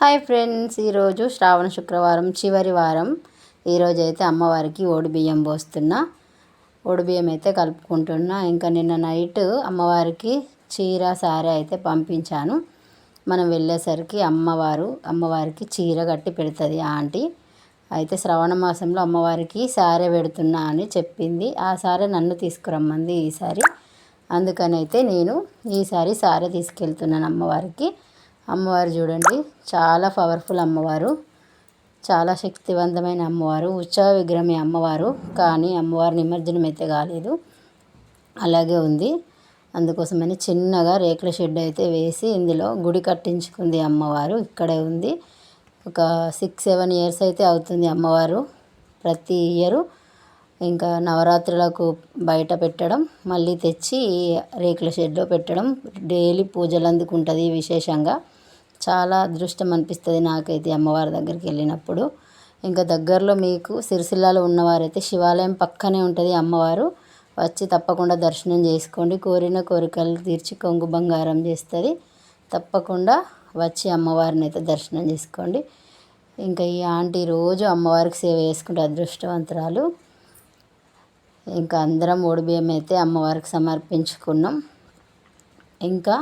Hi friends ఈరోజు శ్రావణ శుక్రవారం చివరి వారం. ఈరోజు అయితే అమ్మవారికి ఓడి బియ్యం పోస్తున్నా. ఓడి బియ్యం అయితే కలుపుకుంటున్నా. ఇంకా నిన్న నైట్ అమ్మవారికి చీర సారీ అయితే పంపించాను. మనం వెళ్ళేసరికి అమ్మవారు అమ్మవారికి చీర కట్టి పెడుతుంది ఆంటీ. అయితే శ్రవణ మాసంలో అమ్మవారికి సారే పెడుతున్నా అని చెప్పింది. ఆ సారే నన్ను తీసుకురమ్మంది ఈసారి. అందుకని అయితే నేను ఈసారి సారే తీసుకెళ్తున్నాను అమ్మవారికి. అమ్మవారు చూడండి. చాలా పవర్ఫుల్ అమ్మవారు. చాలా శక్తివంతమైన అమ్మవారు. ఉత్సవ విగ్రహమే అమ్మవారు. కానీ అమ్మవారి నిమజ్జనం అయితే కాలేదు. అలాగే ఉంది. అందుకోసమని చిన్నగా రేకుల షెడ్ అయితే వేసి ఇందులో గుడి కట్టించుకుంది అమ్మవారు. ఇక్కడే ఉంది. ఒక సిక్స్ సెవెన్ ఇయర్స్ అయితే అవుతుంది అమ్మవారు. ప్రతి ఇయరు ఇంకా నవరాత్రులకు బయట పెట్టడం మళ్ళీ తెచ్చి రేకుల షెడ్లో పెట్టడం డైలీ పూజలు అందుకుంటుంది విశేషంగా. చాలా అదృష్టం అనిపిస్తుంది నాకైతే అమ్మవారి దగ్గరికి వెళ్ళినప్పుడు. ఇంకా దగ్గరలో మీకు సిరిసిల్లాలో ఉన్నవారైతే శివాలయం పక్కనే ఉంటుంది అమ్మవారు. వచ్చి తప్పకుండా దర్శనం చేసుకోండి. కోరిన కోరికలు తీర్చి కొంగు బంగారం చేస్తుంది. తప్పకుండా వచ్చి అమ్మవారిని అయితే దర్శనం చేసుకోండి. ఇంకా ఈ ఆంటీ రోజు అమ్మవారికి సేవ చేసుకుంటే అదృష్టవంతురాలు. ఇంకా అందరం ఓడిబియ్యం అయితే అమ్మవారికి సమర్పించుకున్నాం. ఇంకా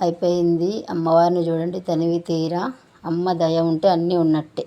అయిపోయింది. అమ్మవారిని చూడండి తనివి తీరా. అమ్మ దయ ఉంటే అన్నీ ఉన్నట్టే.